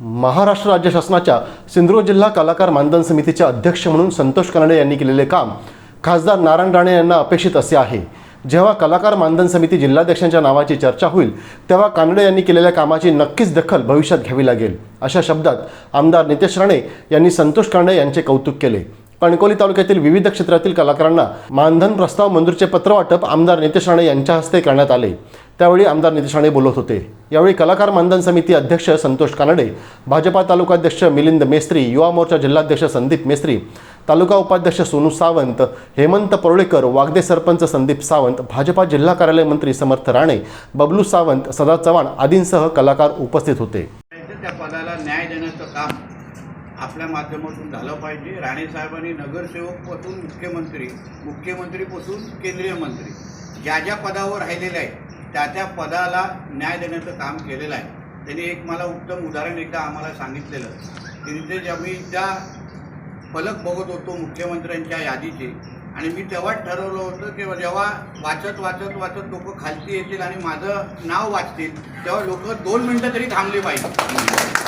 महाराष्ट्र राज्य शासनाच्या सिंधुदुर्ग जिल्हा कलाकार मानधन समितीचे अध्यक्ष म्हणून संतोष कानडे यांनी केलेले काम खासदार नारायण राणे यांना अपेक्षित असे आहे. जेव्हा कलाकार मानधन समिती जिल्हाध्यक्षांच्या नावाची चर्चा होईल तेव्हा कानडे यांनी केलेल्या कामाची नक्कीच दखल भविष्यात घ्यावी लागेल अशा शब्दात आमदार नितेश राणे यांनी संतोष कानडे यांचे कौतुक केले. कणकवली तालुक्यातील विविध क्षेत्रातील कलाकारांना मानधन प्रस्ताव मंजूरचे पत्र वाटप आमदार नितेश राणे यांच्या हस्ते करण्यात आले. त्यावेळी आमदार नितेश राणे बोलत होते. यावेळी कलाकार मानधन समिती अध्यक्ष संतोष कानडे भाजपा तालुकाध्यक्ष मिलिंद मेस्त्री युवा मोर्चा जिल्हाध्यक्ष संदीप मेस्त्री तालुका उपाध्यक्ष सोनू सावंत हेमंत परोळेकर वागदे सरपंच संदीप सावंत भाजपा जिल्हा कार्यालय मंत्री समर्थ राणे बबलू सावंत सदा चव्हाण आदींसह कलाकार उपस्थित होते त्या पदाला न्याय देण्याचं काम आपल्या माध्यमातून झालं पाहिजे. राणे साहेबांनी नगरसेवकपासून मुख्यमंत्री मुख्यमंत्रीपासून केंद्रीय मंत्री ज्या ज्या पदावर राहिलेले आहेत त्या त्या पदाला न्याय देण्याचं काम केलेलं आहे. त्यांनी एक मला उत्तम उदाहरण एकदा आम्हाला सांगितलेलं. की ज्या आम्ही त्या फलक बघत होतो मुख्यमंत्र्यांच्या यादीचे आणि मी तेव्हाच ठरवलं होतं की जेव्हा वाचत वाचत वाचत लोक खालती येतील आणि माझं नाव वाचतील तेव्हा लोक दोन मिनटं तरी थांबले पाहिजे.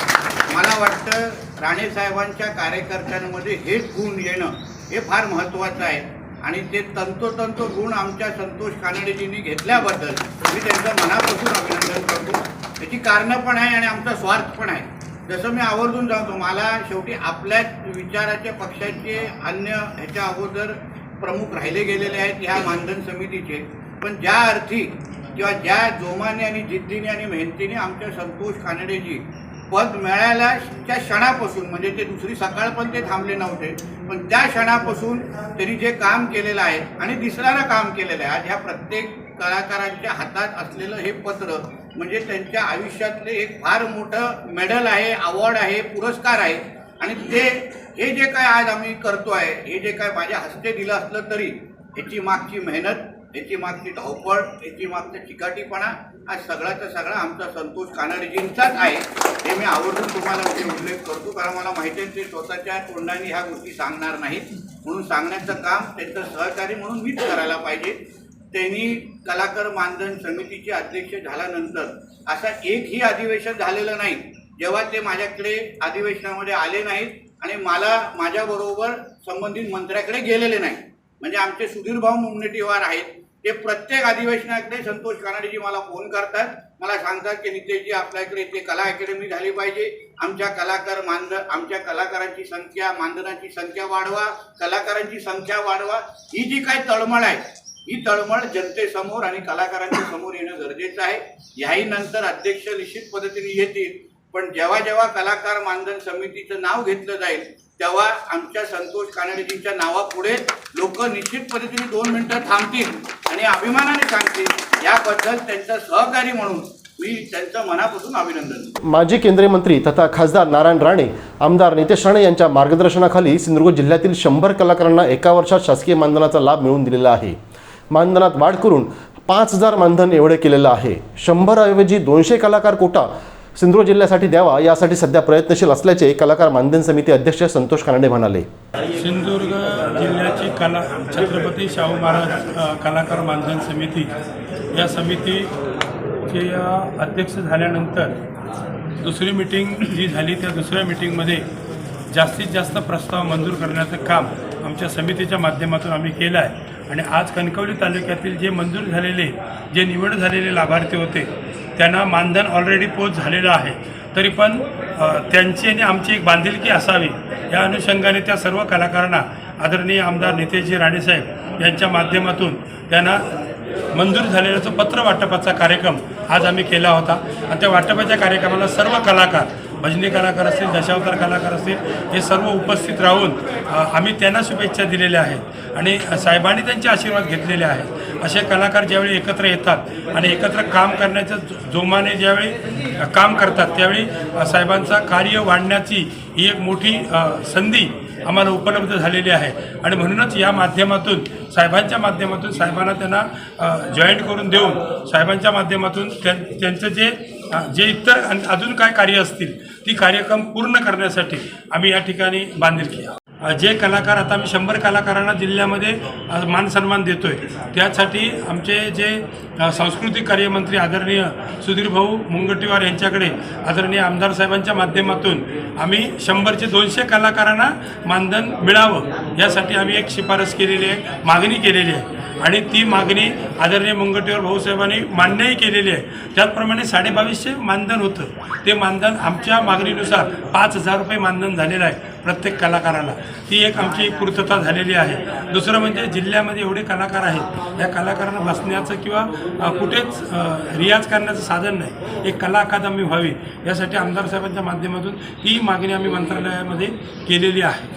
मला वाटतं राणे साहेबांच्या कार्यकर्त्यांमध्ये हेच गुण येणं हे फार महत्त्वाचं आहे. आणि ते तंतोतंत गुण आमच्या संतोष कानडेजींनी घेतल्याबद्दल मी त्यांचं मनापासून अभिनंदन करतो. त्याची कारणं पण आहे आणि आमचा स्वार्थ पण आहे. जसं मी आवर्जून सांगतो मला शेवटी आपल्याच विचाराच्या पक्षाचे अन्य ह्याच्या अगोदर प्रमुख राहिले गेलेले आहेत ह्या मानधन समितीचे. पण ज्या अर्थी किंवा ज्या जोमाने आणि जिद्दीने आणि मेहनतीने आमच्या संतोष कानडेजी पद मिळायलाच्या क्षणापासून म्हणजे ते दुसरी सकाळ पण ते थांबले नव्हते पण त्या क्षणापासून त्यांनी जे काम केलेलं आहे आणि दिसणारं काम केलेलं आहे आज ह्या प्रत्येक कलाकारांच्या हातात असलेलं हे पत्र म्हणजे त्यांच्या आयुष्यातले एक फार मोठं मेडल आहे अवॉर्ड आहे पुरस्कार आहे. आणि ते हे जे काय आज आम्ही करतो आहे हे जे काय माझ्या हस्ते दिलं असलं तरी ह्याची मागची मेहनत याची मागची धावपळ याची मागचा चिकाटीपणा हा सगळ्याचा सगळा आमचा संतोष कानडजींचाच आहे. हे मी आवर्जून तुम्हाला म्हणजे उल्लेख करतो कारण मला माहिती आहे ते स्वतःच्या तोंडाने ह्या गोष्टी सांगणार नाहीत. म्हणून सांगण्याचं काम त्यांचं सहकारी म्हणून मीच करायला पाहिजे. त्यांनी कलाकार मानधन समितीचे अध्यक्ष झाल्यानंतर असा एकही अधिवेशन झालेलं नाही. जेव्हा ते माझ्याकडे अधिवेशनामध्ये आले नाहीत आणि मला माझ्याबरोबर संबंधित मंत्र्याकडे गेलेले नाही. म्हणजे आमचे सुधीरभाऊ मुनगंटीवार आहेत. ते प्रत्येक अधिवेशनाकडे संतोष कानडेजी मला फोन करतात. मला सांगतात की नितेशजी आपल्याकडे इथे कला अकॅडमी झाली पाहिजे. आमच्या कलाकार मानधन आमच्या कलाकारांची संख्या मानधनाची संख्या वाढवा कलाकारांची संख्या वाढवा. ही जी काय तळमळ आहे ही तळमळ जनतेसमोर आणि कलाकारांच्या समोर येणं गरजेचं आहे. याही नंतर अध्यक्ष निश्चित पद्धतीने येतील. पण जेव्हा जेव्हा कलाकार मानधन समितीचं नाव घेतलं जाईल तेव्हा आमच्या संतोष कानडेजींच्या नावापुढे लोक निश्चित पद्धतीने दोन मिनिटं थांबतील. आणि अभिमानाने सांगते याबद्दल त्यांचं सहकारी म्हणून मी त्यांचं मनापासून अभिनंदन माजी केंद्रीय मंत्री तथा खासदार नारायण राणे आमदार नितेश राणे यांच्या मार्गदर्शनाखाली सिंधुदुर्ग जिल्ह्यातील शंभर कलाकारांना एका वर्षात शासकीय मानधनाचा लाभ मिळवून दिलेला आहे. मानधनात वाढ करून पाच हजार मानधन एवढे केलेलं आहे. शंभरऐवजी दोनशे कलाकार कोटा सिंधुदुर्ग जिल्ह्यासाठी द्यावा यासाठी सध्या प्रयत्नशील असल्याचे कलाकार मानधन समिती अध्यक्ष संतोष कानडे म्हणाले. सिंधुदुर्ग जिल्ह्याची कला छत्रपती शाहू महाराज कलाकार मानधन समिती या समितीचे अध्यक्ष झाल्यानंतर दुसरी मिटिंग जी झाली त्या दुसऱ्या मिटिंगमध्ये जास्तीत जास्त प्रस्ताव मंजूर करण्याचं काम आमच्या समितीच्या माध्यमातून आम्ही केलं आहे. आणि आज कणकवली तालुक्यातील जे मंजूर झालेले जे निवड झालेले लाभार्थी होते त्यांना मानधन ऑलरेडी पोच झालेलं आहे. तरी पण त्यांची आणि आमची एक बांधिलकी असावी या अनुषंगाने त्या सर्व कलाकारांना आदरणीय आमदार नितेशजी राणेसाहेब यांच्या माध्यमातून त्यांना मंजूर झालेल्याचं पत्र वाटपाचा कार्यक्रम आज आम्ही केला होता. आणि त्या वाटपाच्या कार्यक्रमाला सर्व कलाकार भजनी कलाकार असतील दशावतार कलाकार असतील हे सर्व उपस्थित राहून आम्ही त्यांना शुभेच्छा दिलेल्या आहेत. आणि साहेबांनी त्यांचे आशीर्वाद घेतलेले आहेत. असे कलाकार ज्यावेळी एकत्र येतात आणि एकत्र काम करण्याच्या जो- जोमाने ज्यावेळी काम करतात त्यावेळी साहेबांचा कार्य वाढण्याची ही एक मोठी संधी आम्हाला उपलब्ध झालेली आहे. आणि म्हणूनच या माध्यमातून साहेबांच्या माध्यमातून साहेबांना त्यांना जॉईंट करून देऊन साहेबांच्या माध्यमातून त्यां त्यांचं जे जे इतर अजून काय कार्य असतील ती कार्यक्रम पूर्ण करण्यासाठी आम्ही या ठिकाणी बांधील केला जे कलाकार आता आम्ही शंभर कलाकारांना जिल्ह्यामध्ये मान सन्मान देतोय त्यासाठी आमचे जे सांस्कृतिक कार्यमंत्री आदरणीय सुधीर भाऊ मुंगटीवार यांच्याकडे आदरणीय आमदार साहेबांच्या माध्यमातून आम्ही शंभरचे दोनशे कलाकारांना मानधन मिळावं यासाठी आम्ही एक शिफारस केलेली आहे मागणी केलेली आहे. आणि ती मागणी आदरणीय मुंगटीवार भाऊसाहेबांनी मान्यही केलेली आहे. त्याचप्रमाणे साडेबावीसशे मानधन होतं. ते मानधन आमच्या मागणीनुसार पाच हजार रुपये मानधन झालेलं आहे प्रत्येक कलाकाराला. ती एक आमची पूर्तता झालेली आहे. दुसरं म्हणजे जिल्ह्यामध्ये एवढे कलाकार आहेत. या कलाकारांना बसण्याचं किंवा कुठेच रियाज करण्याचं साधन नाही. एक कला अकादमी व्हावी यासाठी आमदार साहेबांच्या माध्यमातून ही मागणी आम्ही मंत्रालयामध्ये केलेली आहे.